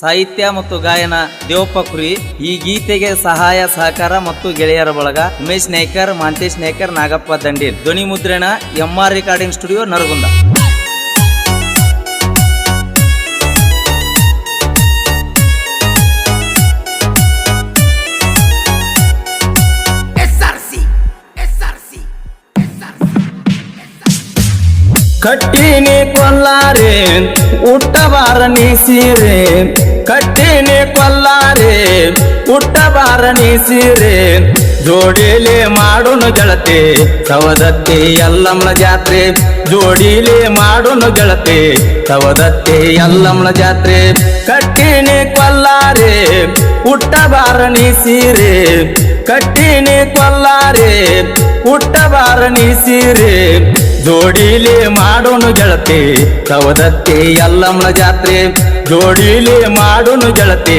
ಸಾಹಿತ್ಯ ಮತ್ತು ಗಾಯನ ದೇವಪ್ಪ ಕುರಿ ಈ ಗೀತೆಗೆ ಸಹಾಯ ಸಹಕಾರ ಮತ್ತು ಗೆಳೆಯರ ಬಳಗ ಉಮೇಶ್ ನೇಕರ್ ಮಾಂತೇಶ್ ನೇಕರ್ ನಾಗಪ್ಪ ದಂಡೀರ್. ಧ್ವನಿ ಮುದ್ರಣ M R recording studio Naragund. ಕಟ್ಟಿನಿ ಕೊಲ್ಲಾರೆ ಉಟ್ಟಬಾರ ನೀ ಸೀರೆ ಕಟ್ಟಿನಿ ಕೊಲ್ಲಾರೆ, ಪುಟ್ಟ ನೀ ಸೀರೆ ಜೋಡಿಲಿ ಮಾಡೋನು ಗೆಳತಿ ಸವದತ್ತಿ ಎಲ್ಲಮ್ಮನ ಜಾತ್ರೆ. ಜೋಡಿಲಿ ಮಾಡೋನು ಗೆಳತಿ ಸವದತ್ತಿ ಎಲ್ಲಮ್ಮನ ಜಾತ್ರೆ. ಕಟ್ಟಿನಿ ಕೊಲ್ಲಾರೆ, ಪುಟ್ಟ ನೀ ಸೀರೆ ಕಟ್ಟಿನಿ ಕೊಲ್ಲಾರೆ, ಪುಟ್ಟ ನೀ ಸೀರೆ ಜೋಡಿಲಿ ಮಾಡೋನು ಗೆಳತಿ, ತವದತ್ತಿ ಎಲ್ಲಮ್ಮನ ಜಾತ್ರೆ. ಜೋಡಿಲಿ ಮಾಡೋನು ಗೆಳತಿ,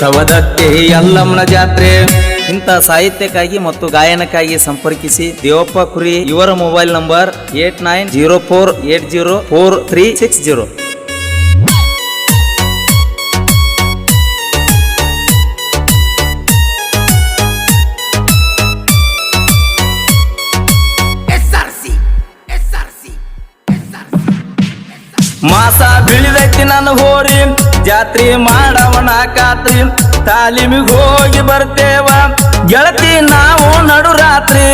ತವದತ್ತಿ ಎಲ್ಲಮ್ಮನ ಜಾತ್ರೆ. ಇಂಥ ಸಾಹಿತ್ಯಕ್ಕಾಗಿ ಮತ್ತು ಗಾಯನಕ್ಕಾಗಿ ಸಂಪರ್ಕಿಸಿ ದೇವಪ್ಪ ಕುರಿ ಇವರ mobile number eight nine zero four eight zero four three six zero. ಮಾಸ ಬಿಳಿದೈತಿ ನನ್ನ ಹೋರಿ. ಜಾತ್ರೆ ಮಾಡವನ ಕಾತ್ರಿ. ತಾಲೀಮಿಗೆ ಹೋಗಿ ಬರ್ತೇವ. ಗೆಳತಿ ನಾವು ನಡು ರಾತ್ರಿ.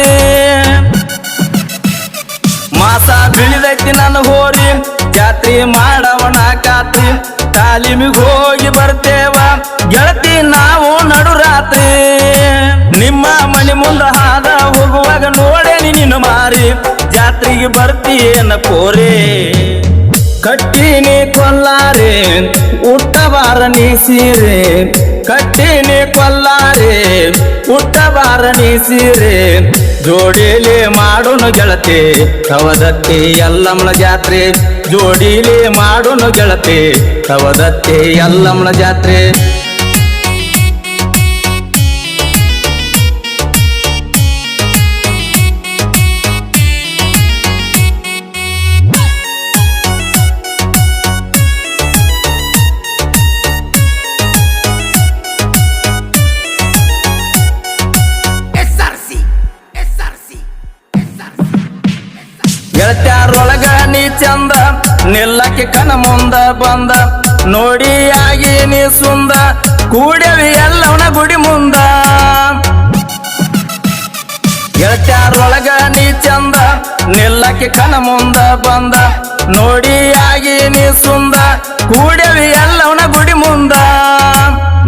ಮಾಸ ಬಿಳಿದೈತಿ ನನ್ನ ಹೋರಿ. ಜಾತ್ರೆ ಮಾಡವನ ಕಾತ್ರಿ. ತಾಲೀಮಿಗೆ ಹೋಗಿ ಬರ್ತೇವ. ಗೆಳತಿ ನಾವು ನಡು ರಾತ್ರಿ. ನಿಮ್ಮ ಮನೆ ಮುಂದ ಹಾದ ಹೋಗುವಾಗ ನೋಡೇನಿ ನಿನ್ನ ಮಾರಿ. ಜಾತ್ರೆಗೆ ಬರ್ತೀಯನ ಕೋರೆ? ಕಟ್ಟಿನಿ ಕೊಲ್ಲಾರೆ ಉಟ್ಟಬಾರ ನೀ ಸೀರೆ ಕಟ್ಟಿನಿ ಕೊಲ್ಲಾರೆ ಉಟ್ಟಬಾರ ನೀ ಸೀರೆ ಜೋಡಿಲಿ ಮಾಡೋನು ಗೆಳತಿ ಕವದತ್ತಿ ಎಲ್ಲಮ್ಮನ ಜಾತ್ರೆ. ಜೋಡಿಲಿ ಮಾಡೋನು ಗೆಳತಿ ಕವದತ್ತಿ ಎಲ್ಲಮ್ಮನ ಜಾತ್ರೆ. ಗೆಳತ್ಯಾರೊಳಗ ನೀ ಚಂದ, ನಿಲ್ಲಕ್ಕೆ ಕನ ಮುಂದ ಬಂದ. ನೋಡಿ ಆಗಿ ನೀ ಸುಂದ, ಕೂಡವಿ ಎಲ್ಲವನ ಗುಡಿ ಮುಂದ. ಗೆಳತ್ಯಾರೊಳಗ ನೀ ಚಂದ, ನಿಲ್ಲಕ್ಕೆ ಕನ ಮುಂದ ಬಂದ. ನೋಡಿ ಆಗಿ ನೀ ಸುಂದ, ಕೂಡವಿ ಎಲ್ಲವನ ಗುಡಿ ಮುಂದ.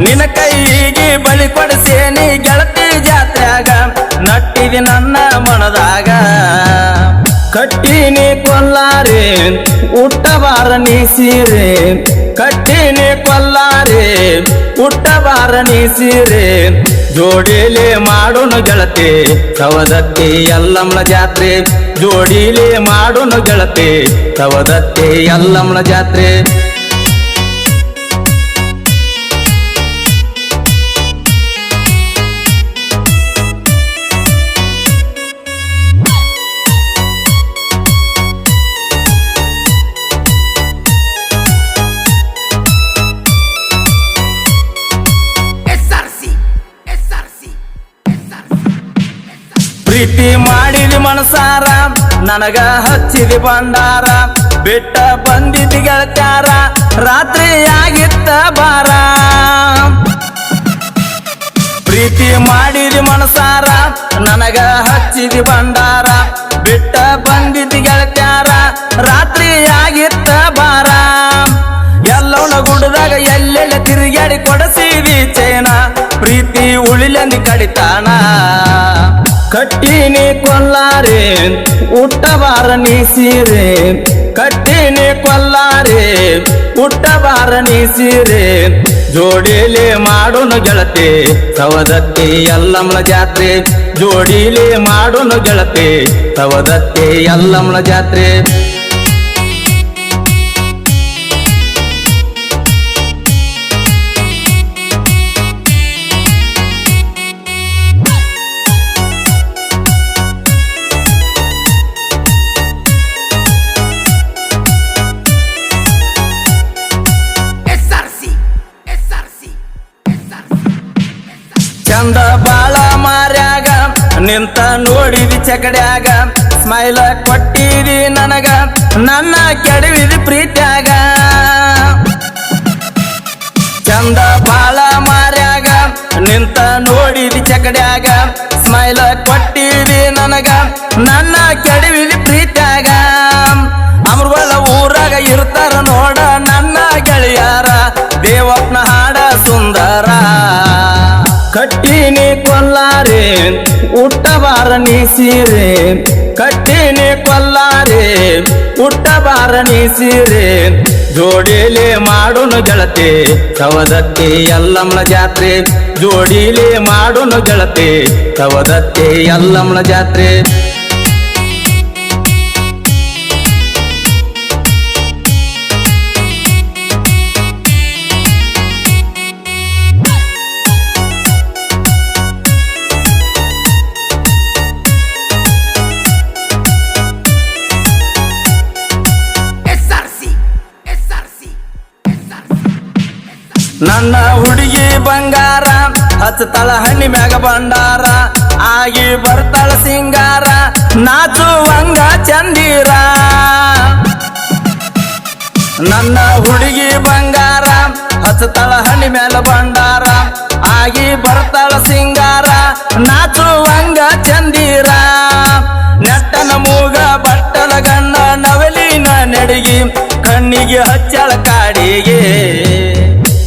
ನಿನ್ನ ಕೈಗೆ ಬಲಿ ಕೊಡಿಸೇನಿ ಗೆಳತಿ ಜಾತ್ರೆಯಾಗ. ನಟ್ಟಿದಿ ನನ್ನ ಮನದಾಗ. ಕಟ್ಟಿನಿ ಕೊಲ್ಲಾರೆ ಉಟ್ಟಬಾರ ನೀ ಸೀರೆ ಕಟ್ಟಿನಿ ಕೊಲ್ಲಾರೆ ಉಟ್ಟಬಾರ ನೀ ಸೀರೆ ಜೋಡಿಲಿ ಮಾಡೋನು ಗೆಳತಿ ಸವದತ್ತಿ ಎಲ್ಲಮ್ಮನ ಜಾತ್ರೆ. ಜೋಡಿಲಿ ಮಾಡೋನು ಗೆಳತಿ ಸವದತ್ತಿ ಎಲ್ಲಮ್ಮನ ಜಾತ್ರೆ. ಪ್ರೀತಿ ಮಾಡಿದಿ ಮನಸಾರ, ನನಗ ಹಚ್ಚಿದಿ ಭಂಡಾರ, ಬಿಟ್ಟ ಬಂದಿದ್ದಿ ಗೆಳತ್ಯಾರ ರಾತ್ರಿ ಆಗಿತ್ತ ಬಾರ ಪ್ರೀತಿ ಮಾಡಿದಿ ಮನಸಾರ, ನನಗ ಹಚ್ಚಿದಿ ಭಂಡಾರ, ಬಿಟ್ಟ ಬಂದಿದ್ದಿ ಗೆಳತ್ಯಾರ ರಾತ್ರಿ ಆಗಿತ್ತ ಬಾರ ಎಲ್ಲವನ ಗುಡ್ದಾಗ ಎಲ್ಲೆಲ್ಲ ತಿರುಗಾಡಿ ಕೊಡಸಿದಿ ಚೇನ, ಪ್ರೀತಿ ಉಳಿಲೆಂದು ಕಡಿತಾನ ಕಟ್ಟಿನಿ ಕೊಲ್ಲಾರೆ ಉಟ್ಟಬಾರ ನೀ ಸೀರೆ ಕಟ್ಟಿನಿ ಕೊಲ್ಲಾರೆ ಉಟ್ಟಬಾರ ನೀ ಸೀರೆ ಜೋಡಿಲಿ ಮಾಡೋನು ಗೆಳತಿ, ಸವದತ್ತಿ ಎಲ್ಲಮ್ಮನ ಜಾತ್ರೆ. ಜೋಡಿಲಿ ಮಾಡೋನು ಗೆಳತಿ, ಸವದತ್ತಿ ಎಲ್ಲಮ್ಮನ ಜಾತ್ರೆ. ಚಕಡ್ಯಾಗ. ಸ್ಮೈಲ ಕೊಟ್ಟಿದಿ ನನಗ. ನನ್ನ ಕೆಡವಿದಿ ಪ್ರೀತ್ಯಾಗ. ಚಂದ ಬಾಳ ಮಾರ್ಯಾಗ. ನಿಂತ ನೋಡಿದಿ ಚಕಡ್ಯಾಗ. ಸ್ಮೈಲ ಕೊಟ್ಟಿದಿ ನನಗ. ನನ್ನ ಕೆಡವಿದಿ ಪ್ರೀತ್ಯಾಗ. ಅಮೃವಲ ಊರಾಗ ಇರ್ತಾರ ನೋಡ ನನ್ನ ಗೆಳೆಯಾರ. ದೇವಪ್ನ ಹಾಡ ಸುಂದರ. ಕಟ್ಟಿನಿ ಕೊಲ್ಲಾರೆ ಉಟ್ಟಬಾರ ನೀ ಸೀರೆ ಕಟ್ಟಿನಿ ಕೊಲ್ಲಾರೆ ಉಟ್ಟಬಾರ ನೀ ಸೀರೆ ಜೋಡಿಲಿ ಮಾಡೋನು ಜಳತೆ, ಕವದತ್ತಿ ಎಲ್ಲಮ್ಮನ ಜಾತ್ರೆ. ಜೋಡಿಲಿ ಮಾಡೋನು ಜಳತೆ, ಕವದತ್ತಿ ಎಲ್ಲಮ್ಮನ ಜಾತ್ರೆ. ನನ್ನ ಹುಡುಗಿ ಬಂಗಾರ ಹಚ್ಚತಳ ಹಣ್ಣಿ ಮ್ಯಾಗ ಬಂಡಾರ ಆಗಿ ಬರ್ತಾಳ ಸಿಂಗಾರ ನಾಚುವಂಗ ಚಂದೀರ. ನನ್ನ ಹುಡುಗಿ ಬಂಗಾರ ಹಚ್ಚತಳ ಹಣ್ಣಿ ಮ್ಯಾಲ ಬಂಡಾರ ಆಗಿ ಬರ್ತಾಳ ಸಿಂಗಾರ ನಾಚುವಂಗ ಚಂದೀರ. ನೆಟ್ಟನ ಮೂಗ ಬಟ್ಟಲ ಗಂಡ ನವಲಿನ ನಡಿಗಿ, ಕಣ್ಣಿಗೆ ಹಚ್ಚಳ ಕಾಡಿಗೆ.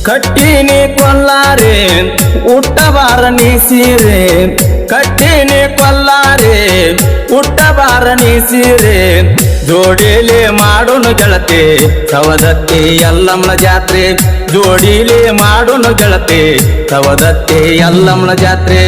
ಕಟ್ಟಿನಿ ಕೊಲ್ಲಾರೆ ಉಟ್ಟಬಾರ ನೀ ಸೀರೆ ಕಟ್ಟಿನಿ ಕೊಲ್ಲಾರೆ ಉಟ್ಟಬಾರ ನೀ ಸೀರೆ ಜೋಡಿಲಿ ಮಾಡೋನು ಗೆಳತಿ ಕವದತ್ತಿ ಎಲ್ಲಮ್ಮನ ಜಾತ್ರೆ. ಜೋಡಿಲಿ ಮಾಡೋನು ಗೆಳತಿ ಕವದತ್ತಿ ಎಲ್ಲಮ್ಮನ ಜಾತ್ರೆ.